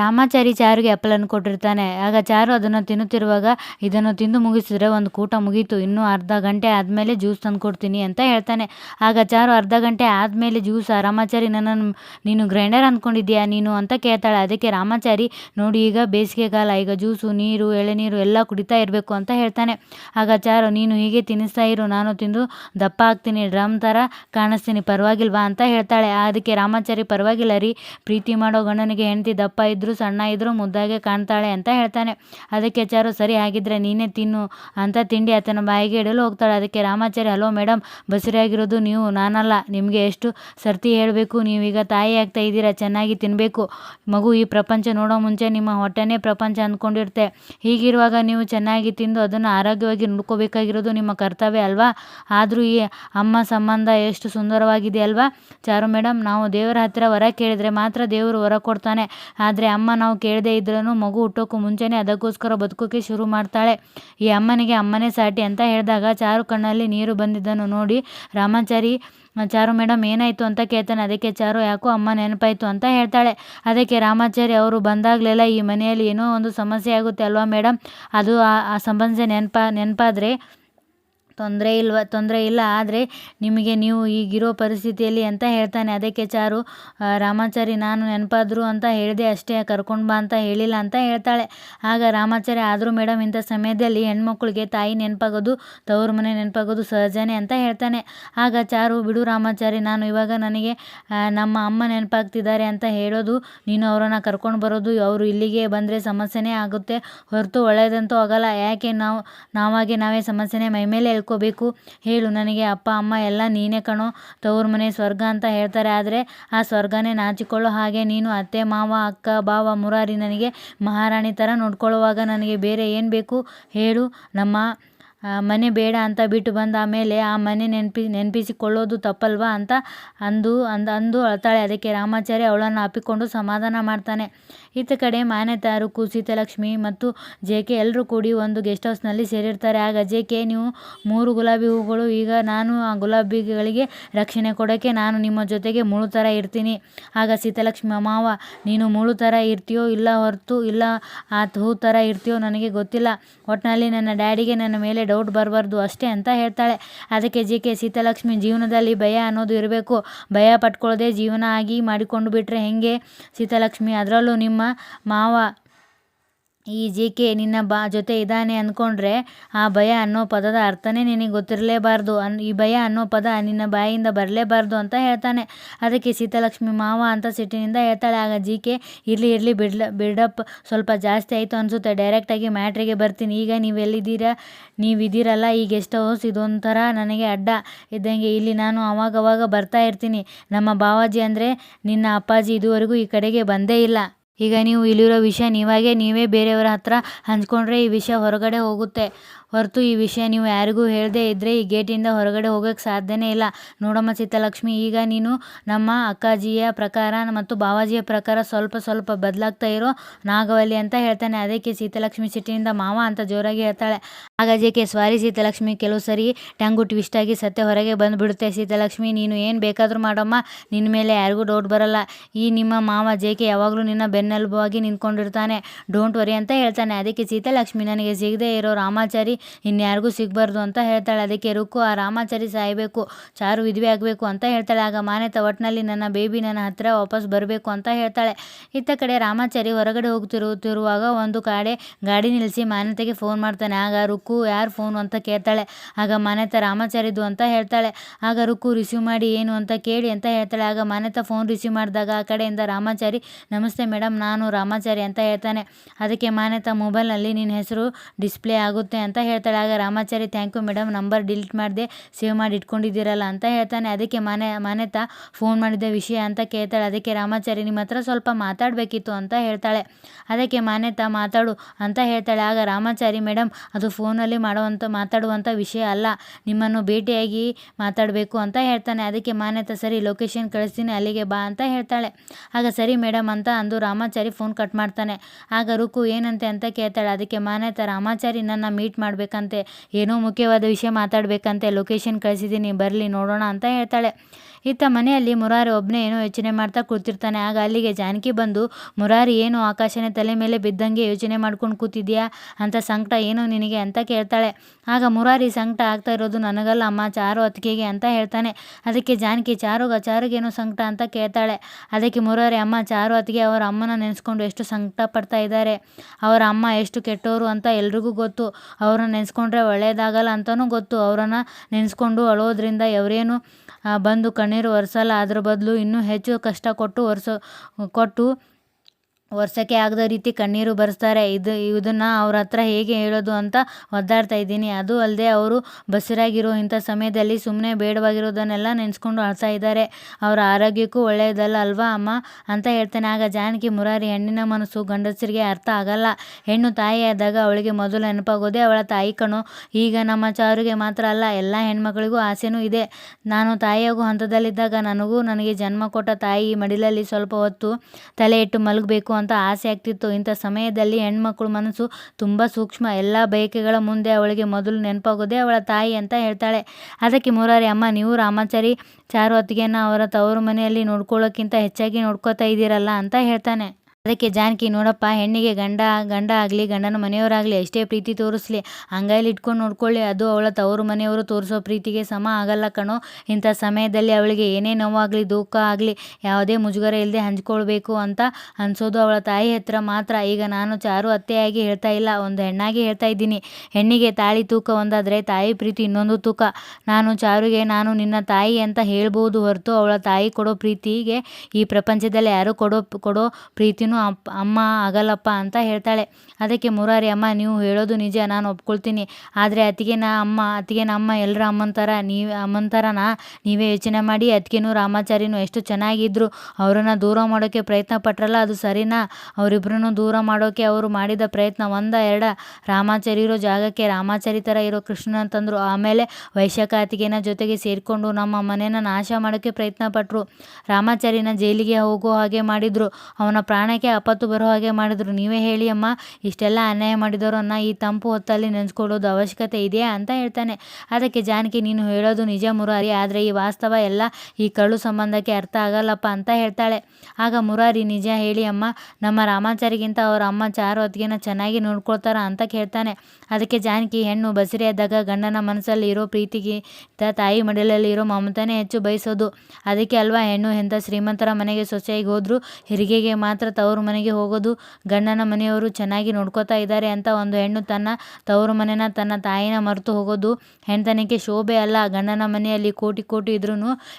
ರಾಮಾಚಾರಿ ಚಾರುಗೆ ಆ್ಯಪಲನ್ನು ಕೊಟ್ಟಿರ್ತಾನೆ. ಆಗ ಚಾರು ಅದನ್ನು ತಿನ್ನುತ್ತಿರುವಾಗ ಇದನ್ನು ತಿಂದು ಮುಗಿಸಿದ್ರೆ ಒಂದು ಕೂಟ ಮುಗೀತು. ಇನ್ನೂ ಅರ್ಧ ಗಂಟೆ ಆದಮೇಲೆ ಜ್ಯೂಸ್ ತಂದು ಕೊಡ್ತೀನಿ ಅಂತ ಹೇಳ್ತಾನೆ. ಆಗ ಚಾರು ಅರ್ಧ ಗಂಟೆ ಆದಮೇಲೆ ಜ್ಯೂಸ್ ರಾಮಾಚಾರಿ ನನ್ನನ್ನು, ನೀನು ಗ್ರೈಂಡರ್ ಅಂದ್ಕೊಂಡಿದ್ಯಾ ನೀನು? ಅಂತ ಕೇಳ್ತಾಳೆ. ಅದಕ್ಕೆ ರಾಮಾಚಾರಿ, ನೋಡಿ ಈಗ ಬೇಸಿಗೆ ಕಾಲ, ಈಗ ಜ್ಯೂಸು, ನೀರು ಎಳೆನೀರು ಎಲ್ಲ ಕುಡಿತಾ ಇರಬೇಕು ಅಂತ ಹೇಳ್ತಾನೆ. ಆಗ ಚಾರು ನೀನು ಹೀಗೆ ತಿನ್ನಿಸ್ತಾ ಇರು, ನಾನು ತಿಂದು ದಪ್ಪ ಹಾಕ್ತೀನಿ ಡ್ರಮ್ ಥರ ಕಾಣಿಸ್ತೀನಿ, ಪರವಾಗಿಲ್ವಾ? ಅಂತ ಹೇಳ್ತಾಳೆ. ಅದಕ್ಕೆ ರಾಮಾಚಾರಿ, ಪರವಾಗಿಲ್ಲ ರೀ, ಪ್ರೀತಿ ಮಾಡೋ ಗಂಡನಿಗೆ ಹೆಂಡತಿ ದಪ್ಪ ಇದ್ದರೂ ಸಣ್ಣ ಇದ್ದರೂ ಮುದ್ದಾಗೆ ಕಾಣ್ತಾಳೆ ಅಂತ ಹೇಳ್ತಾನೆ. ಅದಕ್ಕೆ ಚಾರು, ಸರಿ, ಹಾಗಿದ್ರೆ ನೀನೇ ತಿನ್ನು ಅಂತ ತಿಂಡಿ ಆತನ ಬಾಯಿಗೆ ಇಡಲು ಹೋಗ್ತಾಳೆ. ಅದಕ್ಕೆ ರಾಮಾಚಾರಿ, ಹಲೋ ಮೇಡಮ್ ಬಸರಿಯಾಗಿರೋದು ನೀವು, ನಾನಲ್ಲ. ನಿಮಗೆ ಎಷ್ಟು ಸರ್ತಿ ಹೇಳಬೇಕು? ನೀವೀಗ ತಾಯಿ ಆಗ್ತಾ ಇದ್ದೀರಾ? ಚೆನ್ನಾಗಿ ತಿನ್ನಬೇಕು ಮಗು ಈ ಪ್ರಪಂಚ ನೋಡೋ ಮುಂಚೆ ನಿಮ್ಮ ಹೊಟ್ಟೆನೇ ಪ್ರಪಂಚ ಅಂದ್ಕೊಂಡಿರ್ತೆ ಹೀಗಿರುವಾಗ ನೀವು ಚೆನ್ನಾಗಿ ತಿಂದು ಅದನ್ನು ಆರೋಗ್ಯವಾಗಿ ನೋಡ್ಕೋಬೇಕಾಗಿರೋದು ನಿಮ್ಮ ಕರ್ತವ್ಯ ಅಲ್ವಾ? ಆದರೂ ಈ ಅಮ್ಮ ಸಂಬಂಧ ಎಷ್ಟು ಸುಂದರವಾಗಿದೆ ಅಲ್ವಾ? ಚಾರು ಮೇಡಮ್ ನಾವು ದೇವರ ಹತ್ತಿರ ವರ ಕೇಳಿದರೆ ಮಾತ್ರ ದೇವರು ವರ ಕೊಡ್ತಾನೆ. ಆದರೆ ಅಮ್ಮ ನಾವು ಕೇಳದೇ ಇದ್ರೂ ಮಗು ಹುಟ್ಟೋಕ್ಕೂ ಮುಂಚೆನೇ ಅದಕ್ಕೋಸ್ಕರ ಬದುಕೋಕೆ ಶುರು ಮಾಡ್ತಾಳೆ. ಈ ಅಮ್ಮನಿಗೆ ಅಮ್ಮನೇ ಸಾಟಿ ಅಂತ ಹೇಳಿದಾಗ ಚಾರು ಕಣ್ಣಲ್ಲಿ ನೀರು ಬಂದಿದ್ದನ್ನು ನೋಡಿ ರಾಮಾಚಾರಿ, ಚಾರು ಮೇಡಮ್ ಏನಾಯಿತು? ಅಂತ ಕೇಳ್ತಾನೆ. ಅದಕ್ಕೆ ಚಾರು, ಯಾಕೋ ಅಮ್ಮ ನೆನಪಾಯಿತು? ಅಂತ ಹೇಳ್ತಾಳೆ. ಅದಕ್ಕೆ ರಾಮಾಚಾರಿ ಅವರು ಬಂದಾಗಲೆಲ್ಲ ಈ ಮನೆಯಲ್ಲಿ ಏನೋ ಒಂದು ಸಮಸ್ಯೆ ಆಗುತ್ತೆ ಅಲ್ವಾ ಮೇಡಮ್ ಅದು ಆ ಸಮಸ್ಯೆ ನೆನಪ, ನೆನಪಾದರೆ ತೊಂದರೆ ಇಲ್ವ, ತೊಂದರೆ ಇಲ್ಲ, ಆದರೆ ನಿಮಗೆ ನೀವು ಈಗಿರೋ ಪರಿಸ್ಥಿತಿಯಲ್ಲಿ ಅಂತ ಹೇಳ್ತಾನೆ. ಅದಕ್ಕೆ ಚಾರು ರಾಮಾಚಾರಿ, ನಾನು ನೆನಪಾದ್ರು ಅಂತ ಹೇಳಿದೆ ಅಷ್ಟೇ, ಕರ್ಕೊಂಡು ಬಾ ಅಂತ ಹೇಳಿಲ್ಲ ಅಂತ ಹೇಳ್ತಾಳೆ. ಆಗ ರಾಮಾಚಾರಿ, ಆದರೂ ಮೇಡಮ್ ಇಂಥ ಸಮಯದಲ್ಲಿ ಹೆಣ್ಮಕ್ಳಿಗೆ ತಾಯಿ ನೆನಪಾಗೋದು, ತವ್ರ ಮನೆ ನೆನಪಾಗೋದು ಸಹಜನೇ ಅಂತ ಹೇಳ್ತಾನೆ. ಆಗ ಚಾರು, ಬಿಡು ರಾಮಾಚಾರಿ, ನಾನು ಇವಾಗ ನನಗೆ ನಮ್ಮ ಅಮ್ಮ ನೆನಪಾಗ್ತಿದ್ದಾರೆ ಅಂತ ಹೇಳೋದು, ನೀನು ಅವರನ್ನು ಕರ್ಕೊಂಡು ಬರೋದು, ಅವರು ಇಲ್ಲಿಗೆ ಬಂದರೆ ಸಮಸ್ಯೆನೇ ಆಗುತ್ತೆ, ಹೊರತು ಒಳ್ಳೆಯದಂತೂ ಆಗಲ್ಲ, ಯಾಕೆ ನಾವು, ನಾವಾಗೆ ನಾವೇ ಸಮಸ್ಯೆನೇ ಮೈಮೇಲೆ ಹೇಳ್ಕೋಬೇಕು ಹೇಳು, ನನಗೆ ಅಪ್ಪ, ಅಮ್ಮ ಎಲ್ಲ ನೀನೇ ಕಣೋ, ತವ್ರ ಮನೆ ಸ್ವರ್ಗ ಅಂತ ಹೇಳ್ತಾರೆ. ಆದರೆ ಆ ಸ್ವರ್ಗನೇ ನಾಚಿಕೊಳ್ಳೋ ಹಾಗೆ ನೀನು ಅತ್ತೆ, ಮಾವ, ಅಕ್ಕ, ಬಾವ, ಮುರಾರಿ ನನಗೆ ಮಹಾರಾಣಿ ಥರ ನೋಡ್ಕೊಳ್ಳುವಾಗ ನನಗೆ ಬೇರೆ ಏನು ಬೇಕು? ಹೇಳು, ನಮ್ಮ ಮನೆ ಬೇಡ ಅಂತ ಬಿಟ್ಟು ಬಂದ ಆಮೇಲೆ ಆ ಮನೆ ನೆನಪಿ, ನೆನಪಿಸಿಕೊಳ್ಳೋದು ತಪ್ಪಲ್ವಾ ಅಂತ ಅಂದು, ಅಂದ, ಅಂದು ಅಳ್ತಾಳೆ. ಅದಕ್ಕೆ ರಾಮಾಚಾರ್ಯ ಅವಳನ್ನು ಅಪ್ಪಿಕೊಂಡು ಸಮಾಧಾನ ಮಾಡ್ತಾನೆ. ಈತ ಕಡೆ ಮಾನ್ಯತಾರು ರುಕ್ಕು ಸೀತಾಲಕ್ಷ್ಮಿ ಮತ್ತು ಜೆ ಕೆ ಎಲ್ಲರೂ ಕೂಡಿ ಒಂದು ಗೆಸ್ಟ್ ಹೌಸ್ನಲ್ಲಿ ಸೇರಿರ್ತಾರೆ. ಆಗ ಜೆ ಕೆ, ನೀವು ಮೂರು ಗುಲಾಬಿ ಹೂಗಳು ಈಗ ನಾನು ಆ ಗುಲಾಬಿಗಳಿಗೆ ರಕ್ಷಣೆ ಕೊಡೋಕ್ಕೆ ನಾನು ನಿಮ್ಮ ಜೊತೆಗೆ ಮುಳು ಥರ ಇರ್ತೀನಿ. ಆಗ ಸೀತಾಲಕ್ಷ್ಮಿ, ಮಾವ, ನೀನು ಮುಳು ಥರ ಇರ್ತೀಯೋ ಇಲ್ಲ ಹೊರತು, ಇಲ್ಲ ಆ ಹೂ ಥರ ಇರ್ತೀಯೋ ನನಗೆ ಗೊತ್ತಿಲ್ಲ. ಒಟ್ಟಿನಲ್ಲಿ ನನ್ನ ಡ್ಯಾಡಿಗೆ ನನ್ನ ಮೇಲೆ ಡೌಟ್ ಬರಬಾರ್ದು ಅಷ್ಟೇ ಅಂತ ಹೇಳ್ತಾಳೆ. ಅದಕ್ಕೆ ಜಿ ಕೆ ಸೀತಾಲಕ್ಷ್ಮಿ ಜೀವನದಲ್ಲಿ ಭಯ ಅನ್ನೋದು ಇರಬೇಕು. ಭಯ ಪಟ್ಕೊಳ್ಳದೆ ಜೀವನ ಆಗಿ ಮಾಡಿಕೊಂಡು ಬಿಟ್ಟರೆ ಹೇಗೆ? ಸೀತಾಲಕ್ಷ್ಮಿ, ಅದರಲ್ಲೂ ನಿಮ್ಮ ಮಾವ ಈ ಜಿ ಕೆ ನಿನ್ನ ಬಾ ಜೊತೆ ಇದ್ದಾನೆ ಅಂದ್ಕೊಂಡ್ರೆ ಆ ಭಯ ಅನ್ನೋ ಪದದ ಅರ್ಥನೇ ನಿನಗೆ ಗೊತ್ತಿರಲೇಬಾರ್ದು. ಅನ್, ಈ ಭಯ ಅನ್ನೋ ಪದ ನಿನ್ನ ಬಾಯಿಂದ ಬರಲೇಬಾರ್ದು ಅಂತ ಹೇಳ್ತಾನೆ. ಅದಕ್ಕೆ ಸೀತಾಲಕ್ಷ್ಮಿ ಮಾವ ಅಂತ ಸಿಟ್ಟಿನಿಂದ ಹೇಳ್ತಾಳೆ, ಆಗ ಜಿ ಕೆ ಇರಲಿ ಇರಲಿ, ಬಿಡ್ಲ ಬಿಲ್ಡಪ್ ಸ್ವಲ್ಪ ಜಾಸ್ತಿ ಆಯಿತು ಅನಿಸುತ್ತೆ. ಡೈರೆಕ್ಟಾಗಿ ಮ್ಯಾಟ್ರಿಗೆ ಬರ್ತೀನಿ. ಈಗ ನೀವೆಲ್ಲಿದ್ದೀರಾ ನೀವಿದ್ದೀರಲ್ಲ ಈ ಗೆಸ್ಟ್ ಹೌಸ್ ಇದೊಂಥರ ನನಗೆ ಅಡ್ಡ. ಇದ್ದಂಗೆ ಇಲ್ಲಿ ನಾನು ಅವಾಗವಾಗ ಬರ್ತಾ ಇರ್ತೀನಿ. ನಮ್ಮ ಬಾವಾಜಿ ಅಂದರೆ ನಿನ್ನ ಅಪ್ಪಾಜಿ ಇದುವರೆಗೂ ಈ ಕಡೆಗೆ ಬಂದೇ ಇಲ್ಲ. ಈಗ ನೀವು ಇಲ್ಲಿರೋ ವಿಷಯ ನೀವಾಗೆ ನೀವೇ ಬೇರೆಯವರ ಹತ್ರ ಹಂಚ್ಕೊಂಡ್ರೆ ಈ ವಿಷಯ ಹೊರಗಡೆ ಹೋಗುತ್ತೆ. ಹೊರತು ಈ ವಿಷಯ ನೀವು ಯಾರಿಗೂ ಹೇಳದೇ ಇದ್ದರೆ ಈ ಗೇಟಿಂದ ಹೊರಗಡೆ ಹೋಗೋಕ್ಕೆ ಸಾಧ್ಯನೇ ಇಲ್ಲ. ನೋಡಮ್ಮ ಸೀತಾಲಕ್ಷ್ಮಿ, ಈಗ ನೀನು ನಮ್ಮ ಅಕ್ಕಾಜಿಯ ಪ್ರಕಾರ ಮತ್ತು ಬಾವಾಜಿಯ ಪ್ರಕಾರ ಸ್ವಲ್ಪ ಸ್ವಲ್ಪ ಬದಲಾಗ್ತಾ ಇರೋ ನಾಗವಲ್ಲಿ ಅಂತ ಹೇಳ್ತಾನೆ. ಅದಕ್ಕೆ ಸೀತಾಲಕ್ಷ್ಮಿ ಸಿಟ್ಟಿನಿಂದ ಮಾವ ಅಂತ ಜೋರಾಗಿ ಹೇಳ್ತಾಳೆ. ಆಗ ಜೇಕೆ ಸ್ವಾರಿ ಸೀತಾಲಕ್ಷ್ಮಿ, ಕೆಲವು ಸರಿ ಟ್ಯಾಂಗು ಟ್ವಿಸ್ಟಾಗಿ ಸತ್ಯ ಹೊರಗೆ ಬಂದುಬಿಡುತ್ತೆ. ಸೀತಾಲಕ್ಷ್ಮಿ, ನೀನು ಏನು ಬೇಕಾದರೂ ಮಾಡಮ್ಮ ನಿನ್ನ ಮೇಲೆ ಯಾರಿಗೂ ಡೌಟ್ ಬರಲ್ಲ. ಈ ನಿಮ್ಮ ಮಾವ ಜೇಕೆ ಯಾವಾಗಲೂ ನಿನ್ನ ಬೆನ್ನೆಲುಬಾಗಿ ನಿಂತ್ಕೊಂಡಿರ್ತಾನೆ. ಡೋಂಟ್ ವರಿ ಅಂತ ಹೇಳ್ತಾನೆ. ಅದಕ್ಕೆ ಸೀತಾಲಕ್ಷ್ಮಿ, ನನಗೆ ಸಿಗದೆ ಇರೋ ರಾಮಾಚಾರಿ ಇನ್ಯಾರಿಗೂ ಸಿಗಬಾರ್ದು ಅಂತ ಹೇಳ್ತಾಳೆ. ಅದಕ್ಕೆ ರುಕ್ಕು, ಆ ರಾಮಾಚಾರಿ ಸಾಯಬೇಕು, ಚಾರು ವಿಧವೆ ಆಗಬೇಕು ಅಂತ ಹೇಳ್ತಾಳೆ. ಆಗ ಮಾನ್ಯತ ಒಟ್ಟಿನಲ್ಲಿ ನನ್ನ ಬೇಬಿ ನನ್ನ ಹತ್ತಿರ ವಾಪಸ್ ಬರಬೇಕು ಅಂತ ಹೇಳ್ತಾಳೆ. ಇತ್ತ ಕಡೆ ರಾಮಾಚಾರಿ ಹೊರಗಡೆ ಹೋಗ್ತಿರುತ್ತಿರುವಾಗ ಒಂದು ಕಡೆ ಗಾಡಿ ನಿಲ್ಲಿಸಿ ಮಾನ್ಯತೆಗೆ ಫೋನ್ ಮಾಡ್ತಾನೆ. ಆಗ ರುಕ್ಕು, ಯಾರು ಫೋನು ಅಂತ ಕೇಳ್ತಾಳೆ. ಆಗ ಮಾನ್ಯತ ರಾಮಾಚಾರಿದು ಅಂತ ಹೇಳ್ತಾಳೆ. ಆಗ ರುಕ್ಕು ರಿಸೀವ್ ಮಾಡಿ ಏನು ಅಂತ ಕೇಳಿ ಅಂತ ಹೇಳ್ತಾಳೆ. ಆಗ ಮಾನ್ಯತ ಫೋನ್ ರಿಸೀವ್ ಮಾಡಿದಾಗ ಆ ಕಡೆಯಿಂದ ರಾಮಾಚಾರಿ, ನಮಸ್ತೆ ಮೇಡಮ್ ನಾನು ರಾಮಾಚಾರಿ ಅಂತ ಹೇಳ್ತಾನೆ. ಅದಕ್ಕೆ ಮಾನ್ಯತ ಮೊಬೈಲ್ನಲ್ಲಿ ನಿನ್ನ ಹೆಸರು ಡಿಸ್ಪ್ಲೇ ಆಗುತ್ತೆ ಅಂತ ಹೇಳ್ತಾಳೆ, ಆಗ Ramachari thank you madam number delete ಮಾಡಿದೆ ಸೇವ್ ಮಾಡಿ ಇಟ್ಕೊಂಡಿದ್ದೀರಲ್ಲ ಅಂತ ಹೇಳ್ತಾನೆ. ಅದಕ್ಕೆ ಮನೆ ಮಾನ್ಯತಾ ಫೋನ್ ಮಾಡಿದ ವಿಷಯ ಅಂತ ಕೇಳ್ತಾಳೆ. ಅದಕ್ಕೆ ರಾಮಾಚಾರಿ, ನಿಮ್ಮ ಹತ್ರ ಸ್ವಲ್ಪ ಮಾತಾಡಬೇಕಿತ್ತು ಅಂತ ಹೇಳ್ತಾಳೆ. ಅದಕ್ಕೆ ಮಾನ್ಯತಾ ಮಾತಾಡು ಅಂತ ಹೇಳ್ತಾಳೆ. ಆಗ ರಾಮಾಚಾರಿ ಮೇಡಮ್ ಅದು ಫೋನಲ್ಲಿ ಮಾಡುವಂಥ ಮಾತಾಡುವಂಥ ವಿಷಯ ಅಲ್ಲ. ನಿಮ್ಮನ್ನು ಭೇಟಿಯಾಗಿ ಮಾತಾಡಬೇಕು ಅಂತ ಹೇಳ್ತಾನೆ. ಅದಕ್ಕೆ ಮಾನ್ಯತಾ ಸರಿ ಲೊಕೇಶನ್ ಕಳಿಸ್ತೀನಿ, ಅಲ್ಲಿಗೆ ಬಾ ಅಂತ ಹೇಳ್ತಾಳೆ. ಆಗ, ಸರಿ ಮೇಡಮ್ ಅಂತ ಅಂದು ರಾಮಾಚಾರಿ ಫೋನ್ ಕಟ್ ಮಾಡ್ತಾನೆ. ಆಗ ರುಕು, ಏನಂತೆ? ಅಂತ ಕೇಳ್ತಾಳೆ. ಅದಕ್ಕೆ ಮಾನ್ಯತಾ ರಾಮಾಚಾರಿ ನನ್ನ ಮೀಟ್ ಮಾಡಬೇಕಂತೆ ಏನೋ ಮುಖ್ಯವಾದ ವಿಷಯ ಮಾತಾಡಬೇಕಂತೆ ಲೊಕೇಶನ್ ಕಳಿಸಿದ್ದೀನಿ ಬರಲಿ ನೋಡೋಣ ಅಂತ ಹೇಳ್ತಾಳೆ. ಇತ್ತ ಮನೆಯಲ್ಲಿ ಮುರಾರಿ ಒಬ್ಬನೇ ಏನೋ ಯೋಚನೆ ಮಾಡ್ತಾ ಕೂತಿರ್ತಾನೆ. ಆಗ ಅಲ್ಲಿಗೆ ಜಾನಕಿ ಬಂದು, ಮುರಾರಿ, ಏನು ಆಕಾಶನೇ ತಲೆ ಮೇಲೆ ಬಿದ್ದಂಗೆ ಯೋಚನೆ ಮಾಡ್ಕೊಂಡು ಕೂತಿದ್ಯಾ? ಅಂತ ಸಂಕಟ ಏನು ನಿನಗೆ? ಅಂತ ಕೇಳ್ತಾಳೆ. ಆಗ ಮುರಾರಿ, ಸಂಕಟ ಆಗ್ತಾ ಇರೋದು ನನಗಲ್ಲ ಅಮ್ಮ, ಚಾರು ಅತ್ತಿಗೆಗೆ ಅಂತ ಹೇಳ್ತಾನೆ. ಅದಕ್ಕೆ ಜಾನಕಿ, ಚಾರುಗ, ಚಾರುಗೇನು ಸಂಕಟ? ಅಂತ ಕೇಳ್ತಾಳೆ. ಅದಕ್ಕೆ ಮುರಾರಿ, ಅಮ್ಮ, ಚಾರು ಅತ್ತಿಗೆ ಅವರ ಅಮ್ಮನ ನೆನೆಸ್ಕೊಂಡು ಎಷ್ಟು ಸಂಕಟ ಪಡ್ತಾ ಇದ್ದಾರೆ? ಅವರ ಅಮ್ಮ ಎಷ್ಟು ಕೆಟ್ಟವರು ಅಂತ ಎಲ್ರಿಗೂ ಗೊತ್ತು. ಅವ್ರನ್ನ ನೆನೆಸ್ಕೊಂಡ್ರೆ ಒಳ್ಳೆಯದಾಗಲ್ಲ ಅಂತಲೂ ಗೊತ್ತು. ಅವರನ್ನು ನೆನೆಸ್ಕೊಂಡು ಅಳೋದ್ರಿಂದ ಅವರೇನು ಬಂದು ಕಣ್ಣೀರು ಒರೆಸಲ್ಲ ಅದ್ರ ಬದಲು ಇನ್ನೂ ಹೆಚ್ಚು ಕಷ್ಟ ಕೊಟ್ಟು ಒರೆಸೋ ಕೊಟ್ಟು ವರ್ಷಕ್ಕೆ ಆಗದ ರೀತಿ ಕಣ್ಣೀರು ಬರೆಸ್ತಾರೆ. ಇದು, ಇದನ್ನು ಅವ್ರ ಹತ್ರ ಹೇಗೆ ಹೇಳೋದು ಅಂತ ಒದ್ದಾಡ್ತಾ ಇದ್ದೀನಿ. ಅದು ಅಲ್ಲದೆ ಅವರು ಬಸಿರಾಗಿರೋ ಇಂಥ ಸಮಯದಲ್ಲಿ ಸುಮ್ಮನೆ ಬೇಡವಾಗಿರೋದನ್ನೆಲ್ಲ ನೆನೆಸ್ಕೊಂಡು ಅಳ್ತಾ ಇದ್ದಾರೆ. ಅವರ ಆರೋಗ್ಯಕ್ಕೂ ಒಳ್ಳೆಯದಲ್ಲ ಅಲ್ವಾ ಅಮ್ಮ? ಅಂತ ಹೇಳ್ತಾನೆ. ಆಗ ಜಾನಕಿ, ಮುರಾರಿ ಹೆಣ್ಣಿನ ಮನಸ್ಸು ಗಂಡಸರಿಗೆ ಅರ್ಥ ಆಗಲ್ಲ. ಹೆಣ್ಣು ತಾಯಿಯಾದಾಗ ಅವಳಿಗೆ ಮೊದಲು ನೆನಪಾಗೋದೇ ಅವಳ ತಾಯಿ ಕಣು. ಈಗ ನಮ್ಮ ಚಾರುಗೆ ಮಾತ್ರ ಅಲ್ಲ, ಎಲ್ಲ ಹೆಣ್ಮಕ್ಳಿಗೂ ಆಸೆನೂ ಇದೆ. ನಾನು ತಾಯಿಯಾಗೋ ಹಂತದಲ್ಲಿದ್ದಾಗ ನನಗೂ ನನಗೆ ಜನ್ಮ ಕೊಟ್ಟ ತಾಯಿ ಮಡಿಲಲ್ಲಿ ಸ್ವಲ್ಪ ಹೊತ್ತು ತಲೆ ಇಟ್ಟು ಮಲಗಬೇಕು ಅಂತ ಆಸೆ ಆಗ್ತಿತ್ತು. ಇಂಥ ಸಮಯದಲ್ಲಿ ಹೆಣ್ಮಕ್ಳ ಮನಸ್ಸು ತುಂಬ ಸೂಕ್ಷ್ಮ. ಎಲ್ಲ ಬಯಕೆಗಳ ಮುಂದೆ ಅವಳಿಗೆ ಮೊದಲು ನೆನಪಾಗೋದೇ ಅವಳ ತಾಯಿ ಅಂತ ಹೇಳ್ತಾಳೆ. ಅದಕ್ಕೆ ಮುರಾರಿ, ಅಮ್ಮ, ನೀವು ರಾಮಾಚಾರಿ ಚಾರು ಹೊತ್ತಿಗೆನ ಅವರ ತವರು ಮನೆಯಲ್ಲಿ ನೋಡ್ಕೊಳ್ಳೋಕ್ಕಿಂತ ಹೆಚ್ಚಾಗಿ ನೋಡ್ಕೋತಾ ಇದ್ದೀರಲ್ಲ ಅಂತ ಹೇಳ್ತಾನೆ. ಅದಕ್ಕೆ ಜಾನಕಿ, ನೋಡಪ್ಪ, ಹೆಣ್ಣಿಗೆ ಗಂಡ ಗಂಡ ಆಗಲಿ, ಗಂಡನ ಮನೆಯವರಾಗಲಿ ಎಷ್ಟೇ ಪ್ರೀತಿ ತೋರಿಸ್ಲಿ, ಅಂಗೈಲಿ ಇಟ್ಕೊಂಡು ನೋಡ್ಕೊಳ್ಳಿ, ಅದು ಅವಳ ತವರು ಮನೆಯವರು ತೋರಿಸೋ ಪ್ರೀತಿಗೆ ಸಮ ಆಗಲ್ಲ ಕಣೋ. ಇಂಥ ಸಮಯದಲ್ಲಿ ಅವಳಿಗೆ ಏನೇ ನೋವಾಗಲಿ, ದುಃಖ ಆಗಲಿ, ಯಾವುದೇ ಮುಜುಗರ ಇಲ್ಲದೆ ಹಂಚ್ಕೊಳ್ಬೇಕು ಅಂತ ಅನಿಸೋದು ಅವಳ ತಾಯಿ ಹತ್ರ ಮಾತ್ರ. ಈಗ ನಾನು ಚಾರು ಅತ್ತೆಯಾಗಿ ಹೇಳ್ತಾ ಇಲ್ಲ, ಒಂದು ಹೆಣ್ಣಾಗಿ ಹೇಳ್ತಾ ಇದ್ದೀನಿ. ಹೆಣ್ಣಿಗೆ ತಾಳಿ ತೂಕ ಒಂದಾದರೆ ತಾಯಿ ಪ್ರೀತಿ ಇನ್ನೊಂದು ತೂಕ. ನಾನು ಚಾರುಗೆ, ನಾನು ನಿನ್ನ ತಾಯಿ ಅಂತ ಹೇಳ್ಬೋದು ಹೊರತು ಅವಳ ತಾಯಿ ಕೊಡೋ ಪ್ರೀತಿಗೆ ಈ ಪ್ರಪಂಚದಲ್ಲಿ ಯಾರು ಕೊಡೋ ಕೊಡೋ ಪ್ರೀತಿನೂ ಅಪ್ಪ, ಅಮ್ಮ ಆಗಲ್ಲಪ್ಪ ಅಂತ ಹೇಳ್ತಾಳೆ. ಅದಕ್ಕೆ ಮುರಾರಿ, ಅಮ್ಮ, ನೀವು ಹೇಳೋದು ನಿಜ, ನಾನು ಒಪ್ಕೊಳ್ತೀನಿ. ಆದರೆ ಅತ್ತಿಗೆನ ಅಮ್ಮ ಅತ್ತಿಗೆನ ಅಮ್ಮ ಎಲ್ಲರ ಅಮ್ಮನ ಥರ ನೀವು, ಅಮ್ಮನ ಥರನಾ ನೀವೇ ಯೋಚನೆ ಮಾಡಿ, ಅತ್ತಿಗೆನೂ ರಾಮಾಚಾರಿನೂ ಎಷ್ಟು ಚೆನ್ನಾಗಿದ್ದರು ಅವರನ್ನು ದೂರ ಮಾಡೋಕ್ಕೆ ಪ್ರಯತ್ನ ಪಟ್ರಲ್ಲ, ಅದು ಸರಿನಾ? ಅವರಿಬ್ಬರನ್ನು ದೂರ ಮಾಡೋಕ್ಕೆ ಅವರು ಮಾಡಿದ ಪ್ರಯತ್ನ ಒಂದ, ಎರಡ. ರಾಮಾಚಾರಿ ಇರೋ ಜಾಗಕ್ಕೆ ರಾಮಾಚಾರಿ ಥರ ಇರೋ ಕೃಷ್ಣನ ತಂದರು. ಆಮೇಲೆ ವೈಶಾಖ ಅತ್ತಿಗೆನ ಜೊತೆಗೆ ಸೇರಿಕೊಂಡು ನಮ್ಮ ಮನೆಯನ್ನು ನಾಶ ಮಾಡೋಕ್ಕೆ ಪ್ರಯತ್ನ ಪಟ್ಟರು ರಾಮಾಚಾರಿನ ಜೈಲಿಗೆ ಹೋಗೋ ಹಾಗೆ ಮಾಡಿದರು. ಅವನ ಪ್ರಾಣಕ್ಕೆ ಆಪತ್ತು ಬರೋ ಹಾಗೆ ಮಾಡಿದ್ರು. ನೀವೇ ಹೇಳಿ ಅಮ್ಮ, ಇಷ್ಟೆಲ್ಲ ಅನ್ಯಾಯ ಮಾಡಿದವರನ್ನು ಈ ತಂಪು ಹೊತ್ತಲ್ಲಿ ನೆನೆಸ್ಕೊಳ್ಳೋದು ಅವಶ್ಯಕತೆ ಇದೆಯಾ ಅಂತ ಹೇಳ್ತಾನೆ. ಅದಕ್ಕೆ ಜಾನಕಿ, ನೀನು ಹೇಳೋದು ನಿಜ ಮುರಾರಿ, ಆದರೆ ಈ ವಾಸ್ತವ ಎಲ್ಲ ಈ ಕಳ್ಳು ಸಂಬಂಧಕ್ಕೆ ಅರ್ಥ ಆಗಲ್ಲಪ್ಪ ಅಂತ ಹೇಳ್ತಾಳೆ. ಆಗ ಮುರಾರಿ, ನಿಜ ಹೇಳಿ ಅಮ್ಮ, ನಮ್ಮ ರಾಮಾಚಾರಿಗಿಂತ ಅವರ ಅಮ್ಮ ಚಾರು ಹೊತ್ತಿಗೆನ ಚೆನ್ನಾಗಿ ನೋಡ್ಕೊಳ್ತಾರ ಅಂತ ಕೇಳ್ತಾನೆ. ಅದಕ್ಕೆ ಜಾನಕಿ, ಹೆಣ್ಣು ಬಸಿರಿಯಾದಾಗ ಗಂಡನ ಮನಸ್ಸಲ್ಲಿ ಇರೋ ಪ್ರೀತಿಗೆ ತಾಯಿ ಮಡಲಲ್ಲಿ ಇರೋ ಮಮತಾನೇ ಹೆಚ್ಚು ಬಯಸೋದು. ಅದಕ್ಕೆ ಅಲ್ವಾ ಹೆಣ್ಣು ಎಂಥ ಶ್ರೀಮಂತರ ಮನೆಗೆ ಸೊಸೆಯಾಗಿ ಹೋದರೂ, ಹೆರಿಗೆಗೆ ಮಾತ್ರ ತವರು ಮನೆಗೆ ಹೋಗೋದು, ಗಂಡನ ಮನೆಯವರು ಚೆನ್ನಾಗಿ ನೋಡ್ಕೋತಾ ಇದ್ದಾರೆ ಅಂತ ಒಂದು ಹೆಣ್ಣು ತನ್ನ ತವರು ಮನೆನ ತನ್ನ ತಾಯಿನ ಮರೆತು ಹೋಗೋದು. ಹೆಣ್ತನಕ್ಕೆ ಶೋಭೆ ಅಲ್ಲ. ಗಂಡನ ಮನೆಯಲ್ಲಿ ಕೋಟಿ ಕೋಟಿ ಇದ್ರೂ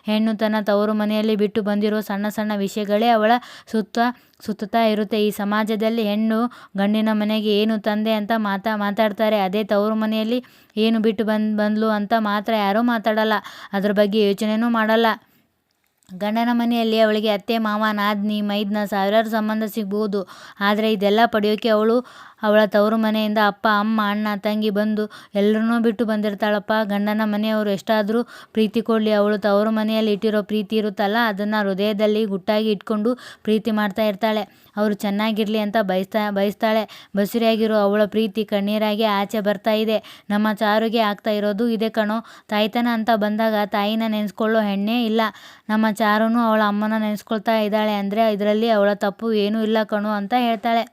ಹೆಣ್ಣು ತನ್ನ ತವರು ಮನೆಯಲ್ಲಿ ಬಿಟ್ಟು ಬಂದಿರೋ ಸಣ್ಣ ಸಣ್ಣ ವಿಷಯಗಳೇ ಅವಳ ಸುತ್ತ ಸುತ್ತುತ್ತಾ ಇರುತ್ತೆ. ಈ ಸಮಾಜದಲ್ಲಿ ಹೆಣ್ಣು ಗಂಡಿನ ಮನೆಗೆ ಏನು ತಂದೆ ಅಂತ ಮಾತಾ ಮಾತಾಡ್ತಾರೆ. ಅದೇ ತವರು ಮನೆಯಲ್ಲಿ ಏನು ಬಿಟ್ಟು ಬಂದು ಬಂದ್ಲು ಅಂತ ಮಾತ್ರ ಯಾರೂ ಮಾತಾಡಲ್ಲ. ಅದ್ರ ಬಗ್ಗೆ ಯೋಚನೆನೂ ಮಾಡಲ್ಲ. ಗಂಡನ ಮನೆಯಲ್ಲಿ ಅವಳಿಗೆ ಅತ್ತೆ ಮಾವ ನಾದ್ನಿ ಮೈದ್ನ ಸಾವಿರಾರು ಸಂಬಂಧ ಸಿಗ್ಬೋದು. ಆದರೆ ಇದೆಲ್ಲ ಪಡೆಯೋಕೆ ಅವಳು ಅವಳ ತವರು ಮನೆಯಿಂದ ಅಪ್ಪ, ಅಮ್ಮ, ಅಣ್ಣ, ತಂಗಿ ಬಂದು ಎಲ್ಲರನ್ನೂ ಬಿಟ್ಟು ಬಂದಿರ್ತಾಳಪ್ಪ. ಗಂಡನ ಮನೆಯವರು ಎಷ್ಟಾದರೂ ಪ್ರೀತಿ ಕೊಡಲಿ. ಅವಳು ತವರು ಮನೆಯಲ್ಲಿ ಇಟ್ಟಿರೋ ಪ್ರೀತಿ ಇರುತ್ತಲ್ಲ, ಅದನ್ನು ಹೃದಯದಲ್ಲಿ ಗುಟ್ಟಾಗಿ ಇಟ್ಕೊಂಡು ಪ್ರೀತಿ ಮಾಡ್ತಾ ಇರ್ತಾಳೆ. ಅವರು ಚೆನ್ನಾಗಿರಲಿ ಅಂತ ಬಯಸ್ತಾ, ಬಯಸ್ತಾಳೆ. ಬಸುರಿಯಾಗಿರೋ ಅವಳ ಪ್ರೀತಿ ಕಣ್ಣೀರಾಗಿ ಆಚೆ ಬರ್ತಾ ಇದೆ. ನಮ್ಮ ಚಾರುಗೆ ಆಗ್ತಾ ಇರೋದು ಇದೆ ಕಣೋ. ತಾಯ್ತನ ಅಂತ ಬಂದಾಗ ತಾಯಿನ ನೆನೆಸ್ಕೊಳ್ಳೋ ಹೆಣ್ಣೇ ಇಲ್ಲ. ನಮ್ಮ ಚಾರುನು ಅವಳ ಅಮ್ಮನ ನೆನೆಸ್ಕೊಳ್ತಾ ಇದ್ದಾಳೆ ಅಂದರೆ ಇದರಲ್ಲಿ ಅವಳ ತಪ್ಪು ಏನೂ ಇಲ್ಲ ಕಣೋ ಅಂತ ಹೇಳ್ತಾಳೆ.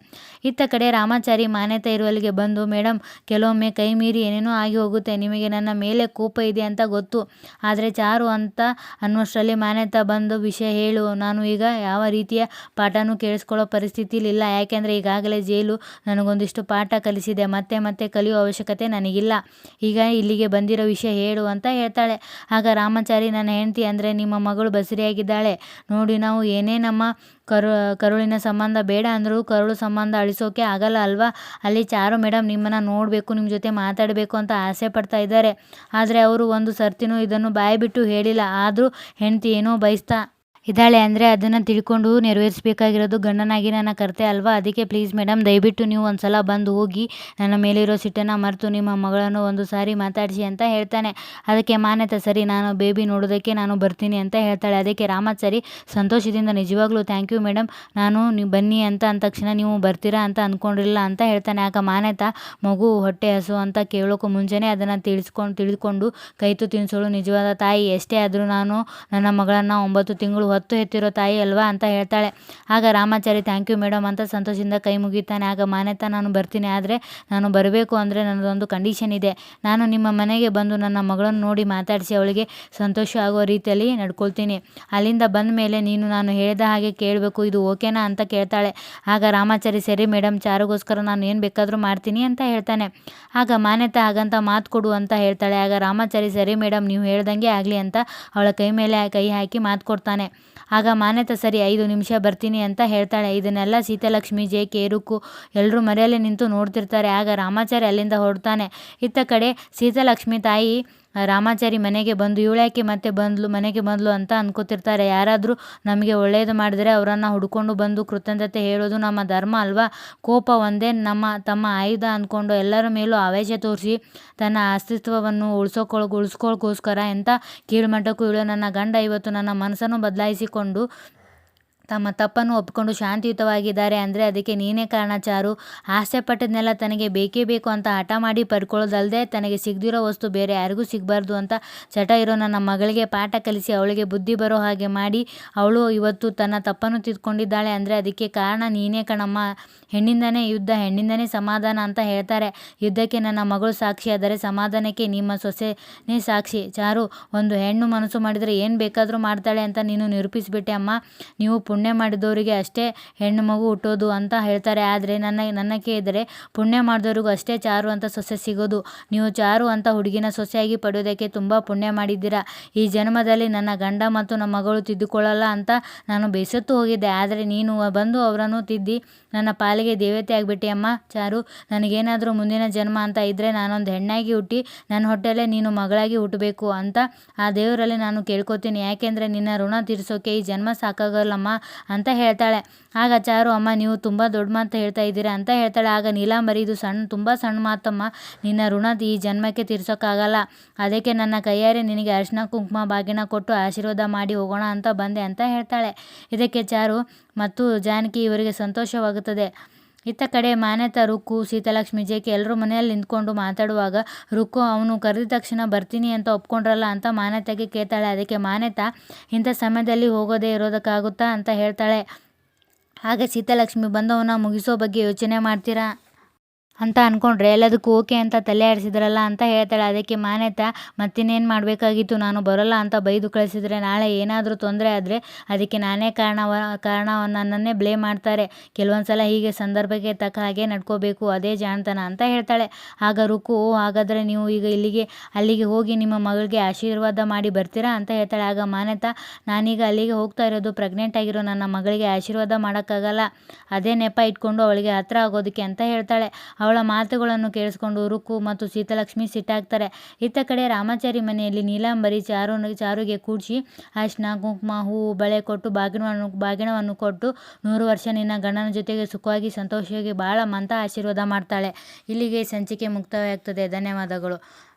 ಇತ್ತ ಕಡೆ ರಾಮಾಚಾರಿ ಮಾನ್ಯತೆ ಇರುವಲ್ಲಿಗೆ ಬಂದು ಮೇಡಮ್ ಕೆಲವೊಮ್ಮೆ ಕೈ ಮೀರಿ ಏನೇನೋ ಆಗಿ ಹೋಗುತ್ತೆ, ನಿಮಗೆ ನನ್ನ ಮೇಲೆ ಕೋಪ ಇದೆ ಅಂತ ಗೊತ್ತು. ಆದರೆ ಚಾರು ಅಂತ ಅನ್ನುವಷ್ಟರಲ್ಲಿ ಮಾನ್ಯತಾ ಬಂದು ವಿಷಯ ಹೇಳು. ನಾನು ಈಗ ಯಾವ ರೀತಿಯ ಪಾಠನೂ ಕೇಳಿಸ್ಕೊಳ್ಳೋ ಪರಿಸ್ಥಿತಿಲಿಲ್ಲ. ಯಾಕೆಂದರೆ ಈಗಾಗಲೇ ಜೈಲು ನನಗೊಂದಿಷ್ಟು ಪಾಠ ಕಲಿಸಿದೆ. ಮತ್ತೆ ಮತ್ತೆ ಕಲಿಯೋ ಅವಶ್ಯಕತೆ ನನಗಿಲ್ಲ. ಈಗ ಇಲ್ಲಿಗೆ ಬಂದಿರೋ ವಿಷಯ ಹೇಳು ಅಂತ ಹೇಳ್ತಾಳೆ. ಆಗ ರಾಮಾಚಾರಿ, ನನ್ನ ಹೆಂಡತಿ ಅಂದರೆ ನಿಮ್ಮ ಮಗಳು ಬಸರಿಯಾಗಿದ್ದಾಳೆ. ನೋಡಿ, ನಾವು ಏನೇ ನಮ್ಮ ಕರು, ಕರುಳಿನ ಸಂಬಂಧ ಬೇಡ ಅಂದರೂ ಕರುಳು ಸಂಬಂಧ ಅಳಿಸೋಕೆ ಆಗಲ್ಲ ಅಲ್ವಾ? ಅಲ್ಲಿ ಚಾರು ಮೇಡಮ್ ನಿಮ್ಮನ್ನು ನೋಡಬೇಕು ನಿಮ್ಮ ಜೊತೆ ಮಾತಾಡಬೇಕು ಅಂತ ಆಸೆ ಪಡ್ತಾ ಇದ್ದಾರೆ. ಆದರೆ ಅವರು ಒಂದು ಸರ್ತಿನೂ ಇದನ್ನು ಬಾಯಿ ಬಿಟ್ಟು ಹೇಳಿಲ್ಲ. ಆದರೂ ಹೆಂಡತಿ ಏನೋ ಬಯಸ್ತಾ ಇದ್ದಾಳೆ ಅಂದರೆ ಅದನ್ನು ತಿಳ್ಕೊಂಡು ನೆರವೇರಿಸಬೇಕಾಗಿರೋದು ಗಂಡನಾಗಿ ನನ್ನ ಕರ್ತೆ ಅಲ್ವಾ? ಅದಕ್ಕೆ ಪ್ಲೀಸ್ ಮೇಡಮ್ ದಯವಿಟ್ಟು ನೀವು ಒಂದು ಸಲ ಬಂದು ಹೋಗಿ ನನ್ನ ಮೇಲಿರೋ ಸಿಟ್ಟನ್ನು ಮರೆತು ನಿಮ್ಮ ಮಗಳನ್ನು ಒಂದು ಸಾರಿ ಮಾತಾಡಿಸಿ ಅಂತ ಹೇಳ್ತಾನೆ. ಅದಕ್ಕೆ ಮಾನ್ಯತೆ, ಸರಿ, ನಾನು ಬೇಬಿ ನೋಡೋದಕ್ಕೆ ನಾನು ಬರ್ತೀನಿ ಅಂತ ಹೇಳ್ತಾಳೆ. ಅದಕ್ಕೆ ರಾಮತ್ ಸರಿ, ಸಂತೋಷದಿಂದ ನಿಜವಾಗ್ಲೂ ಥ್ಯಾಂಕ್ ಯು ಮೇಡಮ್ ನಾನು ನೀವು ಬನ್ನಿ ಅಂತ ಅಂದ ತಕ್ಷಣ ನೀವು ಬರ್ತೀರಾ ಅಂತ ಅಂದ್ಕೊಂಡಿರಲಿಲ್ಲ ಅಂತ ಹೇಳ್ತಾನೆ. ಯಾಕೆ ಮಾನ್ಯತ, ಮಗು ಹೊಟ್ಟೆ ಹಸು ಅಂತ ಕೇಳೋಕ್ಕೂ ಮುಂಚೆನೇ ಅದನ್ನು ತಿಳಿಸ್ಕೊಂಡು ತಿಳಿದುಕೊಂಡು ಕೈತು ತಿನ್ಸೋಳು ನಿಜವಾದ ತಾಯಿ. ಎಷ್ಟೇ ಆದರೂ ನಾನು ನನ್ನ ಮಗಳನ್ನು ಒಂಬತ್ತು ತಿಂಗಳು ಹೊತ್ತು ಎತ್ತಿರೋ ತಾಯಿ ಅಲ್ವಾ ಅಂತ ಹೇಳ್ತಾಳೆ. ಆಗ ರಾಮಾಚಾರಿ ಥ್ಯಾಂಕ್ ಯು ಮೇಡಮ್ ಅಂತ ಸಂತೋಷದಿಂದ ಕೈ ಮುಗಿತಾನೆ. ಆಗ ಮಾನ್ಯತ, ನಾನು ಬರ್ತೀನಿ, ಆದರೆ ನಾನು ಬರಬೇಕು ಅಂದರೆ ನನ್ನದೊಂದು ಕಂಡೀಷನ್ ಇದೆ. ನಾನು ನಿಮ್ಮ ಮನೆಗೆ ಬಂದು ನನ್ನ ಮಗಳನ್ನು ನೋಡಿ ಮಾತಾಡಿಸಿ, ಅವಳಿಗೆ ಸಂತೋಷ ಆಗೋ ರೀತಿಯಲ್ಲಿ ನಡ್ಕೊಳ್ತೀನಿ. ಅಲ್ಲಿಂದ ಬಂದ ಮೇಲೆ ನೀನು ನಾನು ಹೇಳಿದ ಹಾಗೆ ಕೇಳಬೇಕು. ಇದು ಓಕೆನಾ ಅಂತ ಕೇಳ್ತಾಳೆ. ಆಗ ರಾಮಾಚಾರಿ, ಸರಿ ಮೇಡಮ್ ಚಾರುಗೋಸ್ಕರ ನಾನು ಏನು ಬೇಕಾದರೂ ಮಾಡ್ತೀನಿ ಅಂತ ಹೇಳ್ತಾನೆ. ಆಗ ಮಾನ್ಯತಾ, ಹಾಗಂತ ಮಾತು ಕೊಡು ಅಂತ ಹೇಳ್ತಾಳೆ. ಆಗ ರಾಮಾಚಾರಿ, ಸರಿ ಮೇಡಮ್ ನೀವು ಹೇಳ್ದಂಗೆ ಆಗಲಿ ಅಂತ ಅವಳ ಕೈ ಮೇಲೆ ಕೈ ಹಾಕಿ ಮಾತು ಕೊಡ್ತಾನೆ. ಆಗ ಮಾನ್ಯತಾ ಸರಿ, ಐದು ನಿಮಿಷ ಬರ್ತೀನಿ ಅಂತ ಹೇಳ್ತಾಳೆ. ಇದನ್ನೆಲ್ಲ ಸೀತಾಲಕ್ಷ್ಮಿ ಜೆ ಕೇರುಕು ಎಲ್ಲರೂ ಮರೆಯಲ್ಲಿ ನಿಂತು ನೋಡ್ತಿರ್ತಾರೆ. ಆಗ ರಾಮಾಚಾರ್ಯ ಅಲ್ಲಿಂದ ಹೊರಡ್ತಾನೆ. ಇತ್ತ ಕಡೆ ಸೀತಾಲಕ್ಷ್ಮಿ ತಾಯಿ ರಾಮಾಚಾರಿ ಮನೆಗೆ ಬಂದು ಇವಳ್ಯಾಕೆ ಮತ್ತೆ ಬಂದ್ಲು, ಮನೆಗೆ ಬಂದ್ಲು ಅಂತ ಅನ್ಕೋತಿರ್ತಾರೆ. ಯಾರಾದರೂ ನಮಗೆ ಒಳ್ಳೆಯದು ಮಾಡಿದರೆ ಅವರನ್ನು ಹುಡ್ಕೊಂಡು ಬಂದು ಕೃತಜ್ಞತೆ ಹೇಳೋದು ನಮ್ಮ ಧರ್ಮ ಅಲ್ವಾ? ಕೋಪ ಒಂದೇ ನಮ್ಮ, ತಮ್ಮ ಆಯುಧ ಅಂದ್ಕೊಂಡು ಎಲ್ಲರ ಮೇಲೂ ಆವೇಶ ತೋರಿಸಿ ತನ್ನ ಅಸ್ತಿತ್ವವನ್ನು ಉಳಿಸೋಕೊಳ್, ಉಳಿಸ್ಕೊಳ್ಕೋಸ್ಕರ ಎಂಥ ಕೀಳ್ಮಟ್ಟಕ್ಕೂ ಇಳು ನನ್ನ ಗಂಡ, ಇವತ್ತು ನನ್ನ ಮನಸ್ಸನ್ನು ಬದಲಾಯಿಸಿಕೊಂಡು ತಮ್ಮ ತಪ್ಪನ್ನು ಒಪ್ಪಿಕೊಂಡು ಶಾಂತಿಯುತವಾಗಿದ್ದಾರೆ ಅಂದರೆ ಅದಕ್ಕೆ ನೀನೇ ಕಾರಣ ಚಾರು. ಆಸೆ ಪಟ್ಟದ್ನೆಲ್ಲ ತನಗೆ ಬೇಕೇ ಬೇಕು ಅಂತ ಹಠ ಮಾಡಿ ಪಡ್ಕೊಳ್ಳೋದಲ್ಲದೆ ತನಗೆ ಸಿಗದಿರೋ ವಸ್ತು ಬೇರೆ ಯಾರಿಗೂ ಸಿಗಬಾರ್ದು ಅಂತ ಚಟ ಇರೋ ನನ್ನ ಮಗಳಿಗೆ ಪಾಠ ಕಲಿಸಿ ಅವಳಿಗೆ ಬುದ್ಧಿ ಬರೋ ಹಾಗೆ ಮಾಡಿ ಅವಳು ಇವತ್ತು ತನ್ನ ತಪ್ಪನ್ನು ತಿದ್ಕೊಂಡಿದ್ದಾಳೆ ಅಂದರೆ ಅದಕ್ಕೆ ಕಾರಣ ನೀನೇ ಕಣಮ್ಮ. ಹೆಣ್ಣಿಂದನೇ ಯುದ್ಧ, ಹೆಣ್ಣಿಂದನೇ ಸಮಾಧಾನ ಅಂತ ಹೇಳ್ತಾರೆ. ಯುದ್ಧಕ್ಕೆ ನನ್ನ ಮಗಳು ಸಾಕ್ಷಿ ಆದರೆ ಸಮಾಧಾನಕ್ಕೆ ನಿಮ್ಮ ಸೊಸೆನೇ ಸಾಕ್ಷಿ. ಚಾರು, ಒಂದು ಹೆಣ್ಣು ಮನಸ್ಸು ಮಾಡಿದರೆ ಏನು ಬೇಕಾದರೂ ಮಾಡ್ತಾಳೆ ಅಂತ ನೀನು ನಿರೂಪಿಸಿಬಿಟ್ಟೆ ಅಮ್ಮ. ನೀವು ಪುಣ್ಯ ಮಾಡಿದವರಿಗೆ ಅಷ್ಟೇ ಹೆಣ್ಣು ಮಗು ಹುಟ್ಟೋದು ಅಂತ ಹೇಳ್ತಾರೆ. ಆದರೆ ನನ್ನ ನನ್ನ ಕೇಳಿದರೆ ಪುಣ್ಯ ಮಾಡಿದವ್ರಿಗೂ ಅಷ್ಟೇ ಚಾರು ಅಂತ ಸೊಸೆ ಸಿಗೋದು. ನೀವು ಚಾರು ಅಂತ ಹುಡುಗಿನ ಸೊಸೆಯಾಗಿ ಪಡೆಯೋದಕ್ಕೆ ತುಂಬ ಪುಣ್ಯ ಮಾಡಿದ್ದೀರಾ? ಈ ಜನ್ಮದಲ್ಲಿ ನನ್ನ ಗಂಡ ಮತ್ತು ನಮ್ಮ ಮಗಳು ತಿದ್ದುಕೊಳ್ಳಲ್ಲ ಅಂತ ನಾನು ಬೇಸತ್ತು ಹೋಗಿದ್ದೆ. ಆದರೆ ನೀನು ಬಂದು ಅವರನ್ನು ತಿದ್ದಿ, ನನ್ನ ಪಾಲಿಗೆ ದೇವತೆ ಆಗಿಬಿಟ್ಟೆ ಅಮ್ಮ. ಚಾರು, ನನಗೇನಾದರೂ ಮುಂದಿನ ಜನ್ಮ ಅಂತ ಇದ್ದರೆ ನಾನೊಂದು ಹೆಣ್ಣಾಗಿ ಹುಟ್ಟಿ, ನನ್ನ ಹೊಟ್ಟೆಲ್ಲೇ ನೀನು ಮಗಳಾಗಿ ಹುಟ್ಟಬೇಕು ಅಂತ ಆ ದೇವರಲ್ಲಿ ನಾನು ಕೇಳ್ಕೊತೀನಿ. ಯಾಕೆಂದರೆ ನಿನ್ನ ಋಣ ತೀರಿಸೋಕೆ ಈ ಜನ್ಮ ಸಾಕಾಗಲ್ಲಮ್ಮ. ಅಂತ ಹೇಳ್ತಾಳೆ. ಆಗ ಚಾರು, ಅಮ್ಮ, ನೀವು ತುಂಬ ದೊಡ್ಡ ಮಾತು ಹೇಳ್ತಾ ಇದ್ದೀರಾ? ಅಂತ ಹೇಳ್ತಾಳೆ. ಆಗ ನೀಲಾಂಬರಿ, ಇದು ಸಣ್ಣ ತುಂಬ ಸಣ್ಣ ಮಾತಮ್ಮ. ನಿನ್ನ ಋಣ ಈ ಜನ್ಮಕ್ಕೆ ತೀರ್ಸೋಕ್ಕಾಗಲ್ಲ. ಅದಕ್ಕೆ ನನ್ನ ಕೈಯಾರೆ ನಿನಗೆ ಅರ್ಶಿನ, ಕುಂಕುಮ, ಬಾಗಿನ ಕೊಟ್ಟು ಆಶೀರ್ವಾದ ಮಾಡಿ ಹೋಗೋಣ ಅಂತ ಬಂದೆ, ಅಂತ ಹೇಳ್ತಾಳೆ. ಇದಕ್ಕೆ ಚಾರು, ಮತ್ತು ಜಾನಕಿ, ಇವರಿಗೆ ಸಂತೋಷವಾಗುತ್ತದೆ. ಇತ್ತ ಕಡೆ ಮಾನ್ಯತ ರುಕ್ಕು, ಸೀತಾಲಕ್ಷ್ಮಿ ಜೇಕೆ ಎಲ್ಲರೂ ಮನೆಯಲ್ಲಿ ನಿಂತ್ಕೊಂಡು ಮಾತಾಡುವಾಗ, ರುಕ್ಕು, ಅವನು ಕರೆದ ತಕ್ಷಣ ಬರ್ತೀನಿ ಅಂತ ಒಪ್ಕೊಂಡ್ರಲ್ಲ ಅಂತ ಮಾನ್ಯತೆಗೆ ಕೇಳ್ತಾಳೆ. ಅದಕ್ಕೆ ಮಾನ್ಯತ, ಇಂಥ ಸಮಯದಲ್ಲಿ ಹೋಗೋದೇ ಇರೋದಕ್ಕಾಗುತ್ತಾ? ಅಂತ ಹೇಳ್ತಾಳೆ. ಹಾಗೆ ಸೀತಾಲಕ್ಷ್ಮಿ ಬಂದವನ್ನ ಮುಗಿಸೋ ಬಗ್ಗೆ ಯೋಚನೆ ಮಾಡ್ತೀರಾ? ಅಂತ ಅಂದ್ಕೊಂಡ್ರೆ ಎಲ್ಲದಕ್ಕೂ ಓಕೆ ಅಂತ ತಲೆ ಆಡಿಸಿದ್ರಲ್ಲ ಅಂತ ಹೇಳ್ತಾಳೆ. ಅದಕ್ಕೆ ಮಾನ್ಯತಾ ಮತ್ತಿನ್ನೇನು ಮಾಡಬೇಕಾಗಿತ್ತು? ನಾನು ಬರೋಲ್ಲ ಅಂತ ಬೈದು ಕಳಿಸಿದರೆ, ನಾಳೆ ಏನಾದರೂ ತೊಂದರೆ ಆದರೆ ಅದಕ್ಕೆ ನಾನೇ ಕಾರಣವ ಕಾರಣ ನನ್ನನ್ನೇ ಬ್ಲೇಮ್ ಮಾಡ್ತಾರೆ. ಕೆಲವೊಂದು ಸಲ ಹೀಗೆ ಸಂದರ್ಭಕ್ಕೆ ತಕ್ಕ ಹಾಗೆ ನಡ್ಕೋಬೇಕು, ಅದೇ ಜಾಣತನ ಅಂತ ಹೇಳ್ತಾಳೆ. ಆಗ ರುಕು ಹಾಗಾದರೆ ನೀವು ಈಗ ಇಲ್ಲಿಗೆ, ಅಲ್ಲಿಗೆ ಹೋಗಿ ನಿಮ್ಮ ಮಗಳಿಗೆ ಆಶೀರ್ವಾದ ಮಾಡಿ ಬರ್ತೀರಾ ಅಂತ ಹೇಳ್ತಾಳೆ. ಆಗ ಮಾನ್ಯತಾ ನಾನೀಗ ಅಲ್ಲಿಗೆ ಹೋಗ್ತಾ ಇರೋದು ಪ್ರೆಗ್ನೆಂಟ್ ಆಗಿರೋ ನನ್ನ ಮಗಳಿಗೆ ಆಶೀರ್ವಾದ ಮಾಡೋಕ್ಕಾಗಲ್ಲ. ಅದೇ ನೆಪ ಇಟ್ಕೊಂಡು ಅವಳಿಗೆ ಹತ್ರ ಆಗೋದಕ್ಕೆ ಅಂತ ಹೇಳ್ತಾಳೆ. ಅವಳ ಮಾತುಗಳನ್ನು ಕೇಳಿಸ್ಕೊಂಡು ರುಕ್ಕು ಮತ್ತು ಸೀತಾಲಕ್ಷ್ಮಿ ಸಿಟ್ಟಾಗ್ತಾರೆ. ಇತ್ತ ಕಡೆ ರಾಮಾಚಾರಿ ಮನೆಯಲ್ಲಿ ನೀಲಾಂಬರಿ ಚಾರು ಚಾರುಗೆ ಕೂಡಿಸಿ ಅರಿಶಿನ ಕುಂಕುಮ, ಹೂವು, ಬಳೆ ಕೊಟ್ಟು ಬಾಗಿಣವನ್ನು ಬಾಗಿಣವನ್ನು ಕೊಟ್ಟು ನೂರು ವರ್ಷ ನಿನ್ನ ಗಂಡನ ಜೊತೆಗೆ ಸುಖವಾಗಿ ಸಂತೋಷವಾಗಿ ಭಾಳ ಮಂತ ಆಶೀರ್ವಾದ ಮಾಡ್ತಾಳೆ. ಇಲ್ಲಿಗೆ ಸಂಚಿಕೆ ಮುಕ್ತವಾಗ್ತದೆ. ಧನ್ಯವಾದಗಳು.